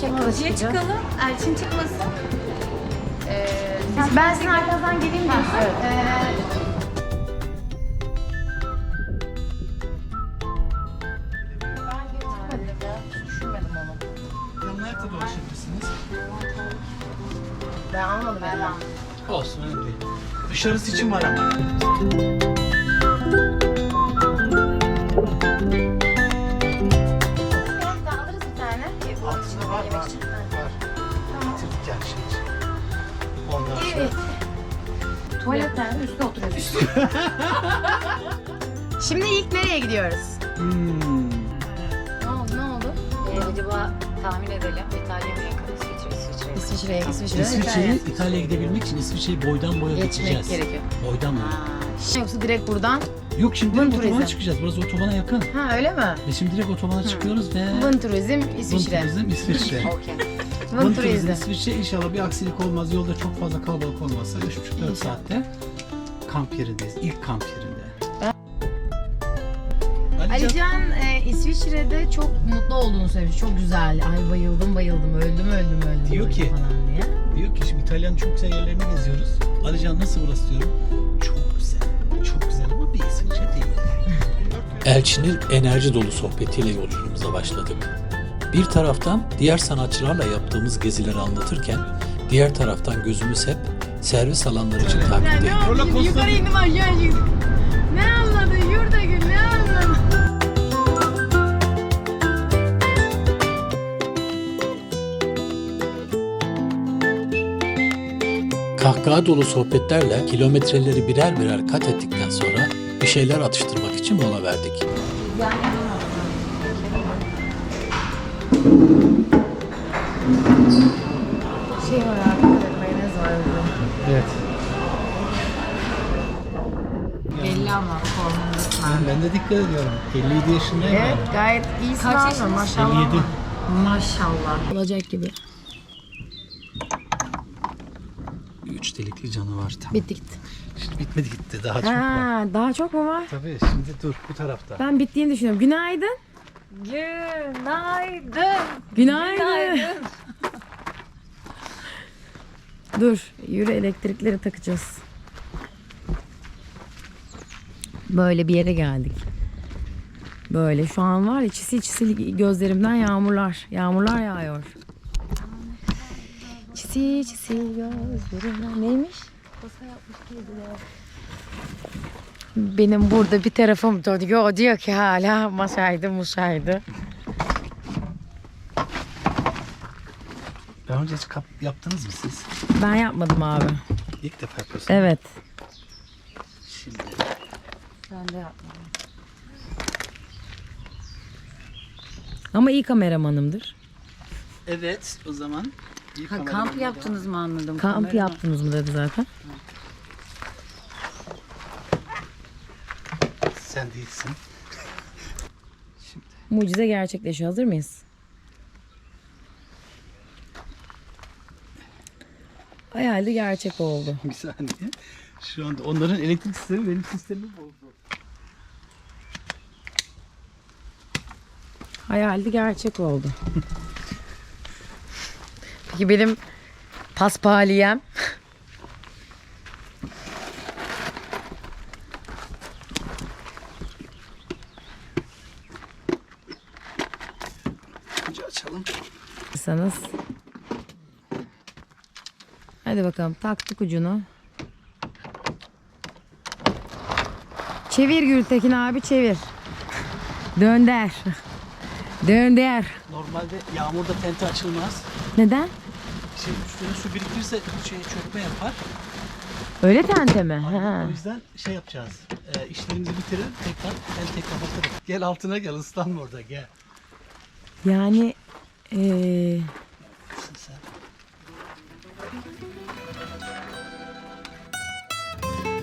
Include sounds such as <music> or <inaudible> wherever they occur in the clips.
Şakacıya çıkalım. Elçin çıkmasın. ben sizin arkanızdan geleyim diyorsun. Ee, Nerede dolaşabilirsiniz? ben almadım ben. Olsun önemli değil. Dışarısı için var ama. <laughs> Şimdi ilk nereye gidiyoruz? Hmm. Ne oldu? Ne oldu? Ee, acaba tahmin edelim. İtalya mı yakın? İsviçre, İsviçre. İsviçre'ye, İsviçre'ye. İsviçre'yi İtalya'ya gidebilmek için İsviçre'yi boydan boya Geçmek geçeceğiz. gerekiyor. Boydan boya. Ha, Yoksa direkt buradan. Yok şimdi Bun direkt otobana turizm. çıkacağız. Burası otobana yakın. Ha öyle mi? Ve şimdi direkt otobana çıkıyoruz ve... Bun turizm Bun İsviçre. turizm İsviçre. <laughs> Okey. Bun Bun turizm turizm. İsviçre inşallah bir aksilik olmaz. Yolda çok fazla kalabalık olmazsa 3,5-4 saatte kamp yerindeyiz. İlk kamp yerinde. Alican, Alican e, İsviçre'de çok mutlu olduğunu söylemiş. Çok güzel. Ay bayıldım bayıldım. Öldüm öldüm öldüm. Diyor ki- Falan diye. diyor ki şimdi İtalya'nın çok güzel yerlerini geziyoruz. Alican nasıl burası diyorum. Çok güzel. Çok güzel ama bir İsviçre değil. <laughs> Elçin'in enerji dolu sohbetiyle yolculuğumuza başladık. Bir taraftan diğer sanatçılarla yaptığımız gezileri anlatırken, diğer taraftan gözümüz hep servis alanları için takipteydi. Yukarı indim aşağı indim. Ne anladın yurda gül ne anladın? Kahkaha dolu sohbetlerle kilometreleri birer birer kat ettikten sonra bir şeyler atıştırmak için mola verdik. Şey var abi mayonez var. Evet. Belli ama formunda. Ben, ben de dikkat ediyorum. 57 yaşındayım Evet ben. gayet iyisin Kaç yaşındasın? maşallah. 57. Maşallah. Olacak gibi. Üç delikli canavar tam. Bitti gitti. Şimdi bitmedi gitti daha çok var. Ha, daha çok mu var? Tabii şimdi dur bu tarafta. Ben bittiğini düşünüyorum. Günaydın. Günaydın. Günaydın. Dur, yürü elektrikleri takacağız. Böyle bir yere geldik. Böyle şu an var ya çisil çisil gözlerimden yağmurlar. Yağmurlar yağıyor. Çisil çisil gözlerimden neymiş? Benim burada bir tarafım diyor, diyor ki hala masaydı musaydı. Daha önce hiç kap yaptınız mı siz? Ben yapmadım abi. İlk defa yapıyorsunuz. Evet. Şimdi Ben de yapmadım. Ama iyi kameramanımdır. Evet o zaman. iyi Ha, kameraman kamp yaptınız mı anladım. Kamp Kamera- yaptınız mı dedi zaten. Sen değilsin. Şimdi Mucize gerçekleşiyor. Hazır mıyız? Hayalde gerçek oldu. bir saniye. Şu anda onların elektrik sistemi benim sistemimi bozdu. Hayalde gerçek oldu. Peki benim paspaliyem açalım. sanız. Hadi bakalım taktık ucunu. Çevir Gültekin abi çevir. Dönder. Dönder. Normalde yağmurda tente açılmaz. Neden? Şey üstüne su birikirse şey çökme yapar. Öyle tente mi? Ha. O yüzden şey yapacağız. E, işlerimizi bitirelim tekrar tente kapatırız. Gel altına gel ıslanma orada gel. Yani eee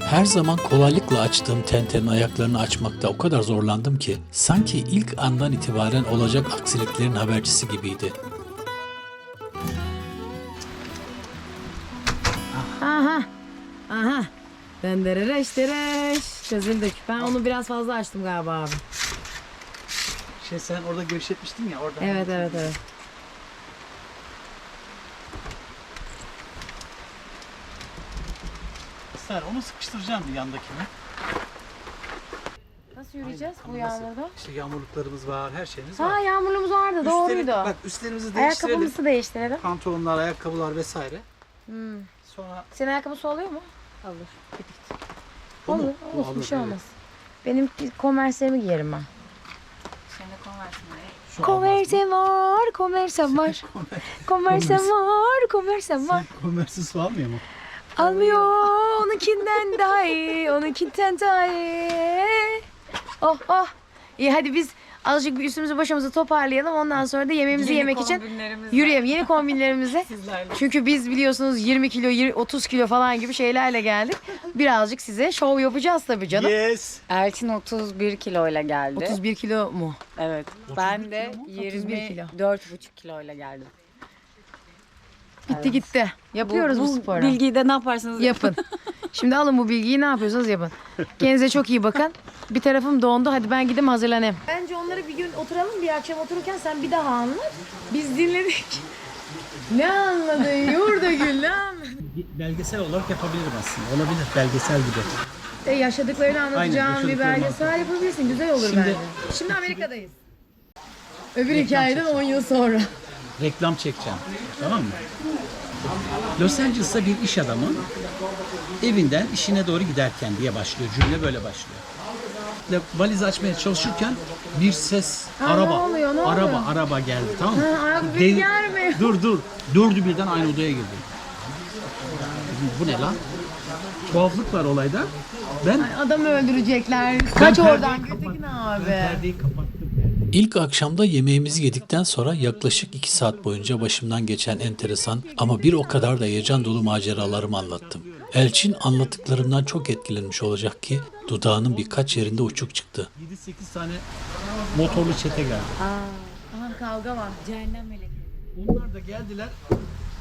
Her zaman kolaylıkla açtığım tentenin ayaklarını açmakta o kadar zorlandım ki sanki ilk andan itibaren olacak aksiliklerin habercisi gibiydi. aha aha. Denderereş dereş. Çözüldük. Ben onu biraz fazla açtım galiba abi. Şey sen orada gevşetmiştin ya orada. Evet evet evet. Ser onu sıkıştıracaksın yandakini. Nasıl yürüyeceğiz bu Tam yağmurda? İşte yağmurluklarımız var, her şeyimiz var. Ha yağmurluğumuz vardı Üstleri- doğruydu. Bak üstlerimizi değiştirelim. Ayakkabımızı değiştirelim. Pantolonlar, ayakkabılar vesaire. Hmm. Sonra Senin ayakkabısı oluyor mu? Alır. Bu mu? Olur. Olsun bir şey evet. olmaz. Benim konverslerimi giyerim ben. Şimdi konversin şu almaz mı? Konverse var, konverse var. Konverse var, konverse var. Sen konversiz almıyor mu? Almıyor onunkinden daha iyi, onunkinden daha iyi. Oh oh. İyi hadi biz azıcık bir üstümüzü başımızı toparlayalım. Ondan sonra da yemeğimizi yemek için yürüyelim. Yeni kombinlerimizi. <laughs> Çünkü biz biliyorsunuz 20 kilo, 20 30 kilo falan gibi şeylerle geldik. Birazcık size şov yapacağız tabii canım. Yes. Elçin 31 kiloyla geldi. 31 kilo mu? Evet. 31 Ben de kilo mu? 31 kilo. 24,5 kiloyla geldim. Bitti gitti. Yapıyoruz bu, sporu. bilgiyi de ne yaparsınız Yapın. <laughs> Şimdi alın bu bilgiyi ne yapıyorsanız yapın. Kendinize çok iyi bakın. Bir tarafım dondu. Hadi ben gidip hazırlanayım. Bence onları bir gün oturalım. Bir akşam otururken sen bir daha anlat. Biz dinledik. Ne anladın? Yurda gül ne anladın? Belgesel olarak yapabilirim aslında. Olabilir belgesel gibi. E, yaşadıklarını anlatacağın Aynen, bir belgesel yapabilirsin. Güzel olur Şimdi- bence. Şimdi Amerika'dayız. Öbür hikayeden 10 yıl sonra. Reklam çekeceğim. Tamam mı? Los Angeles'ta bir iş adamı evinden işine doğru giderken diye başlıyor. Cümle böyle başlıyor. Ve valizi açmaya çalışırken bir ses Ha, araba ne oluyor, ne araba oluyor? araba geldi tamam mı? Ha, araba beni gelmiyor. Dur dur. Dördü birden aynı odaya girdi. Bu ne lan? Tuhaflık var olayda. Ben Adamı öldürecekler. Kaç oradan. kapattım. Gültekin ben abi. perdeyi kapattım. İlk akşamda yemeğimizi yedikten sonra yaklaşık 2 saat boyunca başımdan geçen enteresan ama bir o kadar da heyecan dolu maceralarımı anlattım. Elçin anlattıklarımdan çok etkilenmiş olacak ki dudağının birkaç yerinde uçuk çıktı. 7-8 tane motorlu çete geldi. Aha kavga var. Cehennem melekleri. Onlar da geldiler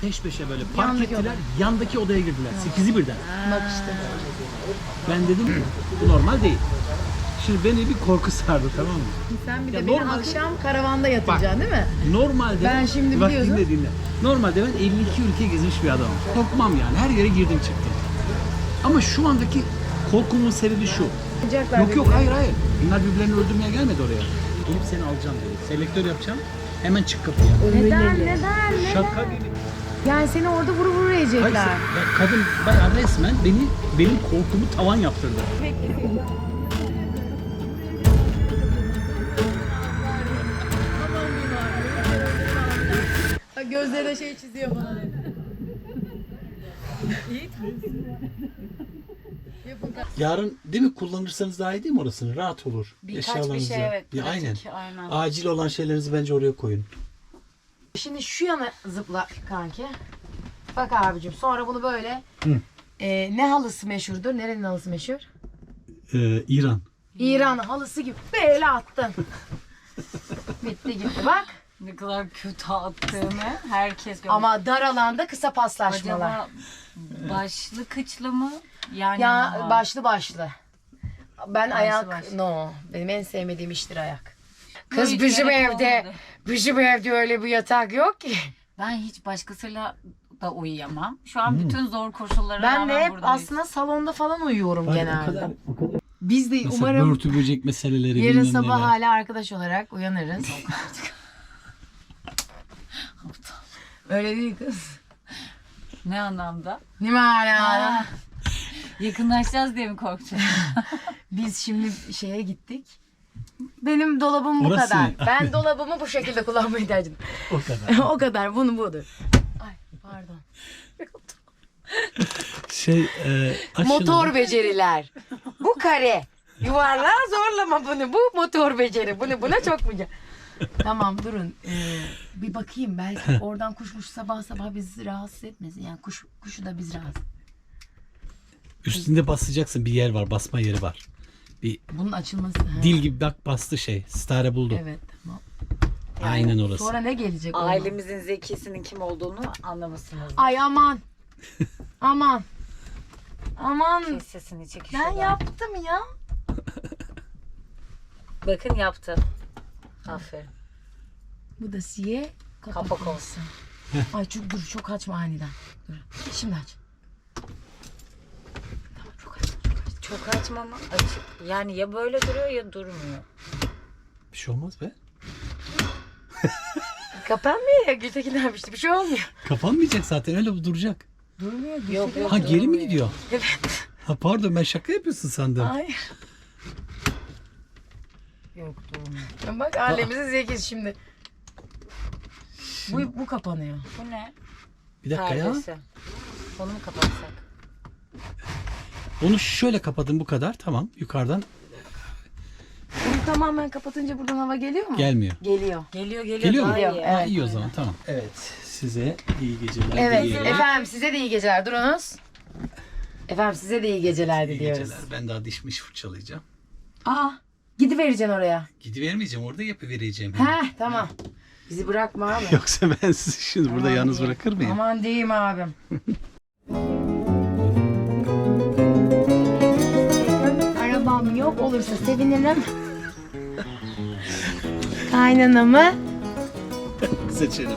peş peşe böyle park Yandaki ettiler. Yandaki odaya girdiler. Sekizi birden. Bak işte. Ben dedim bu normal değil. Şimdi beni bir korku sardı tamam mı? Sen bir de Ya beni normalde- akşam karavanda yatıracaksın değil mi? Normalde Ben şimdi bak biliyorsun. dinle dinle. Normalde ben 52 ülke gezmiş bir adamım. Korkmam yani. Her yere girdim çıktım. Ama şu andaki korkumun sebebi şu. Yok yok birbirine. hayır hayır. Bunlar birbirlerini öldürmeye gelmedi oraya. Gelip seni alacağım dedi. Selektör yapacağım. Hemen çık kapıya. Neden neden neden? Şaka gibi. Yani seni orada vuru vuru Hayır, yiyecekler. sen- ya kadın bayağı resmen beni benim korkumu tavan yaptırdı. Gözlerine şey çiziyor falan. Yarın değil mi kullanırsanız daha iyi değil mi orasını? Rahat olur. Birkaç bir şey evet. Ya, aynen. pratik, aynen. Acil olan şeylerinizi bence oraya koyun. Şimdi şu yana zıpla kanki. Bak abicim sonra bunu böyle Hı. Ee, ne halısı meşhurdur? Nerenin halısı meşhur? Ee, İran. İran halısı gibi böyle attın. <laughs> Bitti gitti bak. Ne kadar kötü attığımı herkes gördü. Ama dar alanda kısa paslaşmalar. Acaba başlı kıçlı mı? Yani Ya başlı başlı. Ben Başlı ayak başlı. no. Benim en sevmediğim iştir ayak. Kız hiç bizim evde olmadı. bizim evde öyle bir yatak yok ki. Ben hiç başkasıyla da uyuyamam. Şu an bütün zor koşullara Ben rağmen de hep buradayız. aslında salonda falan uyuyorum ya, genelde. O kadar, o kadar. Biz de Mesela umarım börtü böcek meseleleri yarın sabah neler. hala arkadaş olarak uyanırız. <laughs> öyle değil kız. Ne anlamda? Hala? Aa, yakınlaşacağız diye mi korktun? <laughs> Biz şimdi şeye gittik. Benim dolabım bu Orası kadar. ne? Ben dolabımı bu şekilde kullanmayı tercih ederim. <laughs> O kadar. <laughs> o kadar. Bunu budur. Ay pardon. Şey, e, aşırı- Motor beceriler. Bu kare. Yuvarlağa zorlama bunu. Bu motor beceri. Bunu buna çok mu? Tamam durun. Ee, bir bakayım belki <laughs> oradan kuş kuş sabah sabah bizi rahatsız etmesin. Yani kuş kuşu da biz rahatsız. Üstünde basacaksın bir yer var. Basma yeri var. Bir Bunun açılması. ha. dil gibi bak bastı şey. Stare buldu. Evet tamam. Aynen orası. Sonra ne gelecek? ona? Ailemizin zekisinin kim olduğunu anlamışsınız. Ay aman. <laughs> aman. Aman sesini çek ben yaptım ya. Bakın yaptı. Aferin. Bu da siye kapak, Kapak olsun. Ay çok dur çok açma aniden. Dur. Şimdi aç. Tamam çok açma. çok açma. Çok açma ama açık. Yani ya böyle duruyor ya durmuyor. Bir şey olmaz be. Kapanmıyor ya Gültekin demişti bir şey olmuyor. Kapanmayacak zaten öyle bu duracak. Durmuyor Yok yok. Ha geri mi gidiyor? Evet. Ha pardon ben şaka yapıyorsun sandım. Hayır. Yok durmuyor. Bak ailemize zekiz şimdi. Bu, bu kapanıyor. Bu ne? Bir dakika ya. Perdesi. Onu mu kapatsak? Onu şöyle kapatın bu kadar. Tamam. Yukarıdan Bunu tamamen kapatınca buradan hava geliyor mu? gelmiyor. Geliyor. Geliyor geliyor. Geliyor mu? daha Geliyor, iyi. Ha, Evet. iyi o zaman tamam. Evet. Size iyi geceler Evet diliyorum. efendim size de iyi geceler durunuz. Efendim size de iyi geceler İyi diliyoruz. geceler. Ben daha dişmiş fırçalayacağım. Aa gidivereceksin oraya. Gidivermeyeceğim orada yapıvereceğim. Heh tamam. Bizi bırakma abi. <laughs> Yoksa ben sizi şimdi burada Aman yalnız diyeyim. bırakır mıyım? Aman diyeyim abim. <laughs> Arabam yok olursa sevinirim. Kaynanamı <laughs> Seçelim.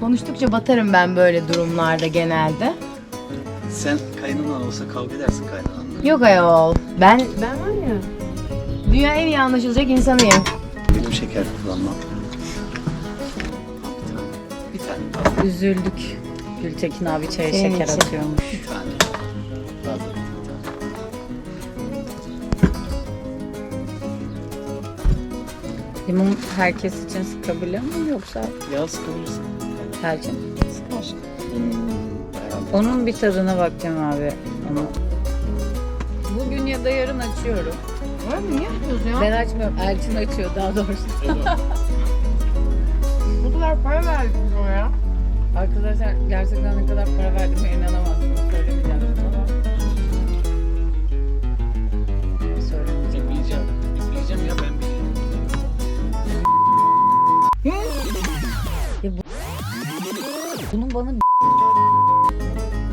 konuştukça batarım ben böyle durumlarda genelde. Sen kaynanan olsa kavga edersin kaynananla. Yok ayol. Ben ben var ya. Dünya en iyi anlaşılacak insanıyım. Benim şeker kullanmam. Bir tane. Bir tane. Üzüldük. Gültekin abi çaya Senin şeker için. atıyormuş. Bir tane. Fazla bir tane. Limon herkes için sıkabilir mi yoksa Yağ sıkabilirsin. Selçuk? Onun bir tadına bakacağım abi. Onu. Bugün ya da yarın açıyorum. Var mı? Niye yapıyorsun ya? Ben açmıyorum. Elçin açıyor daha doğrusu. Bu kadar para verdik biz ona ya. Arkadaşlar gerçekten ne kadar para verdiğime inanamazsınız. Söylemeyeceğim ama. Söylemeyeceğim. Bilmeyeceğim. Bilmeyeceğim ya ben biliyorum. Bunun bana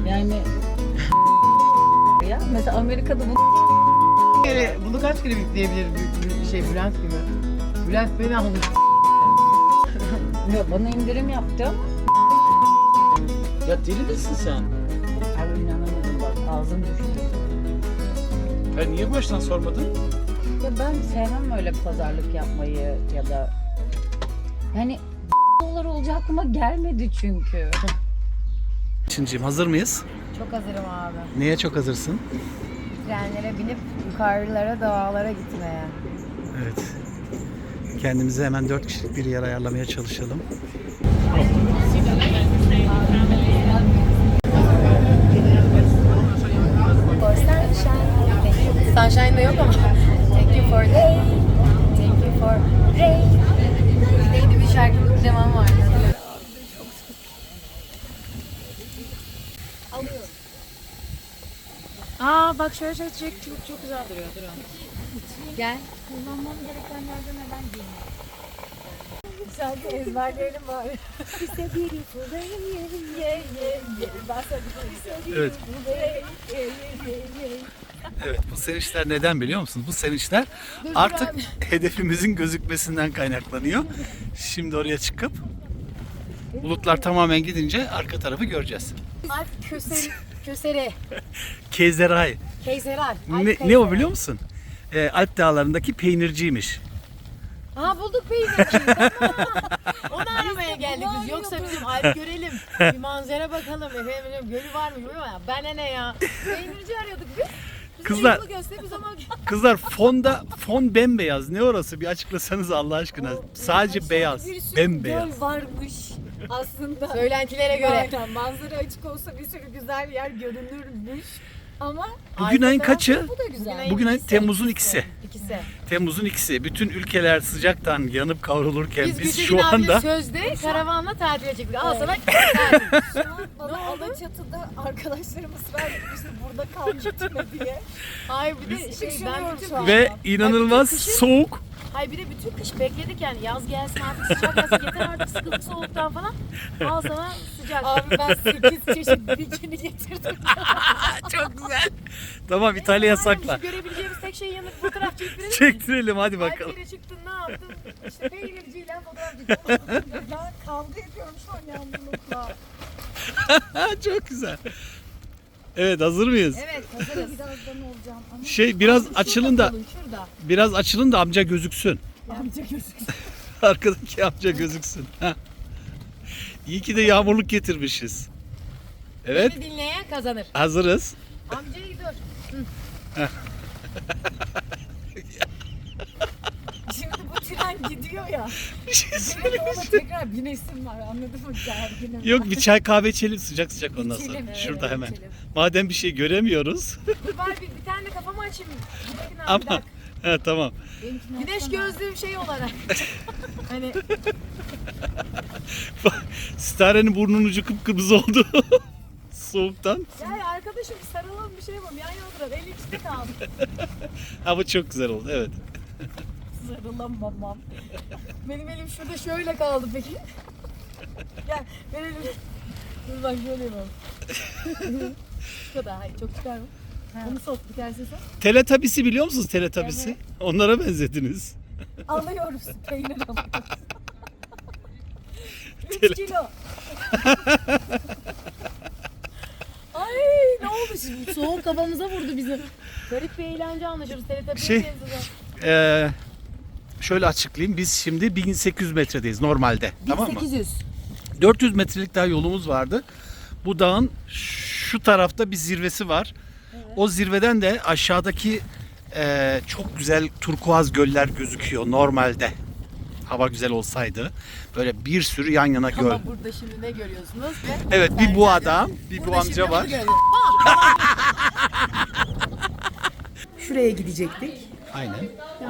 yani ya mesela Amerika'da bu kere, bunu kaç kere bipleyebilir bir, bir şey Bülent gibi? Bülent beni almış. <laughs> Ya bana indirim yaptı ama Ya deli misin sen? abi inanamadım bak ağzım düştü. Ben niye baştan sormadın? Ya ben sevmem öyle pazarlık yapmayı ya da <laughs> yani dolar olacağı aklıma gelmedi çünkü. Çinciğim hazır mıyız? Çok hazırım abi. Neye çok hazırsın? Trenlere binip yukarılara dağlara gitmeye. Evet. Kendimize hemen dört kişilik bir yer ayarlamaya çalışalım. Sunshine de yok ama. Thank you for day. Thank you for rain. Neydi bir şarkının bir devamı vardı. Alıyorum. Aa bak şöyle şöyle çek çok çok güzel duruyor duruyor. Gel. Kullanmam gerekenlerden neden giymiyorum? Şarkı ezberleyelim bari. It's a beautiful day, yeah, yeah, yeah. Ben sana bir şey Evet. Evet bu sevinçler neden biliyor musunuz? Bu sevinçler artık hedefimizin gözükmesinden kaynaklanıyor. Şimdi oraya çıkıp bulutlar tamamen gidince arka tarafı göreceğiz. Alp köseri, köseri, <laughs> Keyzeray. Keyseral. Ne, ne o biliyor musun? Ee, Alp dağlarındaki peynirciymiş. Ha bulduk peynirciyi. <laughs> Onu aramaya geldik biz. Yoksa bizim Alp görelim. Bir manzara bakalım. Efendim gölü var mı bilmiyorum ama ben ne ya. Peynirci arıyorduk biz. Kızlar. yolu göster biz ama Kızlar fonda fon bembeyaz. Ne orası? Bir açıklasanız Allah aşkına. Sadece beyaz. Bembeyaz. varmış aslında. söylentilere göre. Aynen manzara açık olsa bir sürü güzel yer görünürmüş. Ama Bugün ayın kaçı? bu da güzel. Bugün ayın Temmuz'un ikisi. İkisi. Temmuz'un ikisi. Bütün ülkeler sıcaktan yanıp kavrulurken Biz, biz, biz şu anda sözde karavanla tatile çıktık. Al sana Şu an bana <laughs> Alaçatı'da arkadaşlarımız var işte burada kal gitme diye. Hayır bir de şey ben Düşünüyorum bütün şu an. ve inanılmaz soğuk. Hay bir de bütün kış bekledik yani yaz gelsin artık sıcak gelsin yeter artık sıkıldık soğuktan falan. Al sana sıcak. Abi ben 8 çeşit bikini getirdim. <laughs> Çok güzel. Tamam İtalya'ya sakla. Görebileceğimiz tek şey yanık fotoğraf çektirelim. Çektirelim hadi bakalım. Alper'e çıktın ne yaptın? İşte peynirciyle fotoğraf çektim. ben kavga ediyorum şu an yalnızlıkla. <laughs> Çok güzel. Evet hazır mıyız? Evet hazırız. Birazdan olacağım ama Şey biraz açılın da Kalın şurada. biraz açılın da amca gözüksün. amca gözüksün. <laughs> Arkadaki amca gözüksün. Heh. İyi ki de yağmurluk getirmişiz. Evet Beni dinleyen kazanır. hazırız. Amcayı dur. Şimdi bu tren gidiyor ya. Bir şey Benim de ona tekrar binesim var anladın mı? Gerginim. Yok bir çay kahve içelim sıcak sıcak ondan sonra. İçelim, evet, Şurada hemen. içelim. Madem bir şey göremiyoruz. Dur bari bir, bir tane de kafamı açayım. Buradakini al, bir Ama dakika. he, tamam. Güneş gözlüğüm şey olarak. <laughs> hani Stare'nin burnunun ucu kıpkırmızı oldu. <laughs> Soğuktan. ya arkadaşım sarılalım bir şey yapalım. Yan yana duralım. Eli içinde kaldı. <laughs> Ama çok güzel oldu evet. Sarılamamam. Benim elim şurada şöyle kaldı peki. Gel ver elimi. Dur bak şöyle yapalım. <laughs> Şu kadar. Hayır çok çıkarma. Onu sok bir tersi sen. Teletabisi biliyor musunuz teletabisi? Onlara benzediniz. <laughs> Alıyoruz. Peynir alıyoruz. 3 kilo. Şimdi? Soğuk kafamıza vurdu bizim. Garip bir eğlence anlaşıyoruz. Teletabiye Şey-. Ee, şöyle açıklayayım. Biz şimdi 1800 metredeyiz normalde. Tamam mı? 1800. 400 metrelik daha yolumuz vardı. Bu dağın şu tarafta bir zirvesi var. O zirveden de aşağıdaki e, çok güzel turkuaz göller gözüküyor normalde. Hava güzel olsaydı. Böyle bir sürü yan yana göl. Ama burada şimdi ne görüyorsunuz? Ve Evet bir bu adam, bir bu amca var. Şuraya gidecektik. Aynen.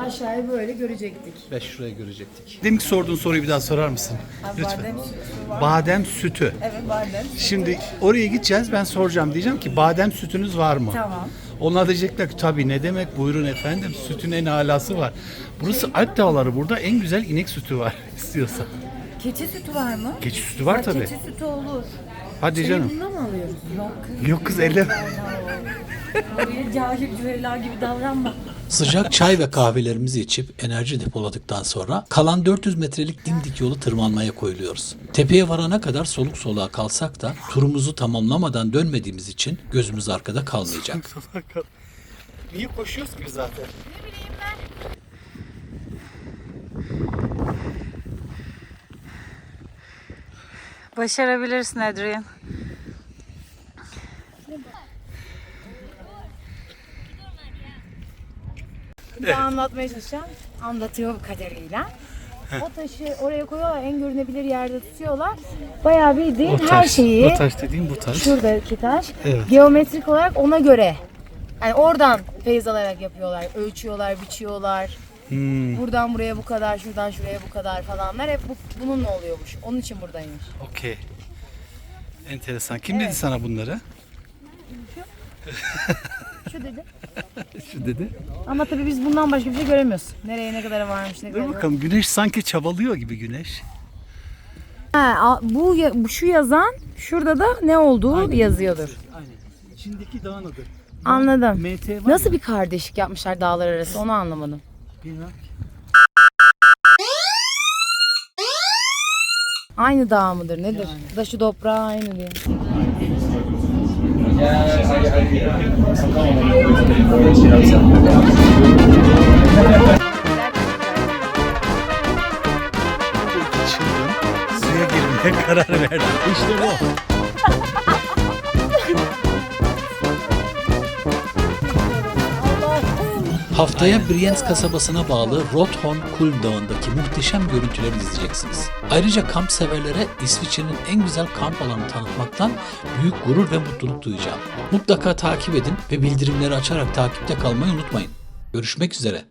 Aşağıya böyle görecektik. Ve şuraya görecektik. Demin ki sorduğun soruyu bir daha sorar mısın? Lütfen. Badem sütü var. Badem sütü. Evet badem. Şimdi oraya gideceğiz. Ben soracağım. Diyeceğim ki badem sütünüz var mı? Tamam. Onlar diyecekler ki tabii ne demek buyurun efendim sütün en alası var. Burası Alp Dağları burada en güzel inek sütü var <laughs> istiyorsan. Keçi sütü var mı? Keçi sütü var Ha, tabii. Keçi sütü olur. Hadi canım. Bundan mı alıyoruz? Yok kız. Yok kız elleme. Öyle cahil cühela gibi davranma. Sıcak çay ve kahvelerimizi içip enerji depoladıktan sonra kalan 400 metrelik dimdik yolu tırmanmaya koyuluyoruz. Tepeye varana kadar soluk soluğa kalsak da turumuzu tamamlamadan dönmediğimiz için gözümüz arkada kalmayacak. Niye koşuyoruz ki zaten? Başarabilirsin Adrian. Bize anlatmaya çalışan anlatıyor kadarıyla. O taşı oraya koyuyorlar, en görünebilir yerde tutuyorlar. Bayağı bildiğin her şeyi, O taş dediğim bu taş. şuradaki taş, Evet. geometrik olarak ona göre. Yani oradan feyiz alarak yapıyorlar. Ölçüyorlar, biçiyorlar. Hmm, Buradan buraya bu kadar, şuradan şuraya bu kadar falanlar. Hep bu, bununla oluyormuş. Onun için buradaymış. okey. Enteresan. Kim dedi sana bunları? Şu dedi. <laughs> Şu dedi. Ama tabii biz bundan başka bir şey göremiyoruz. Nereye ne kadar varmış, ne kadar Dur bakalım güneş sanki çabalıyor gibi güneş. Ha, a- bu, ya- bu şu yazan şurada da ne olduğu yazıyordur. Aynen. İçindeki dağın adı. Anladım. MT var Nasıl bir kardeşlik yapmışlar dağlar arası onu anlamadım. Bilmem. Aynı dağ mıdır nedir? Da şu toprağı aynı iki çılgın suya girmeye karar verdi. İşte bu. Haftaya Brienz kasabasına bağlı Rothorn Kulm Dağı'ndaki muhteşem görüntüleri izleyeceksiniz. Ayrıca kamp severlere İsviçre'nin en güzel kamp alanı tanıtmaktan büyük gurur ve mutluluk duyacağım. Mutlaka takip edin ve bildirimleri açarak takipte kalmayı unutmayın. Görüşmek üzere.